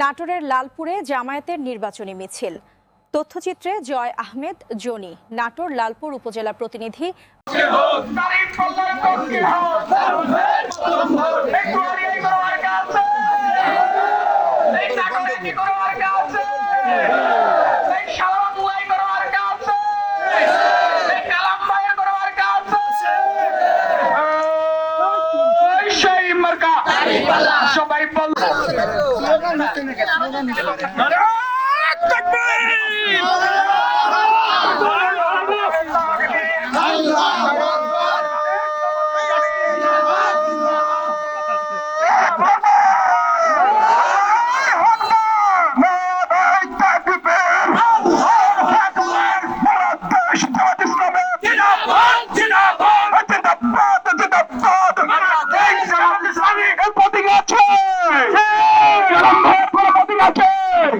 নাটোরের লালপুরে জামায়াতের নির্বাচনী মিছিল। তথ্যচিত্রে জয় আহমেদ জনি নাটোর লালপুর উপজেলা প্রতিনিধি। তারিখ সবাই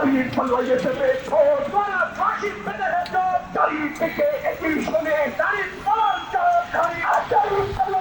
দাঁড়িয়ে পাল্লা হিসেবে ফাঁসি পেলে দাঁড়িয়ে থেকে একই সঙ্গে দাঁড়িয়ে পালার দাঁড়িয়ে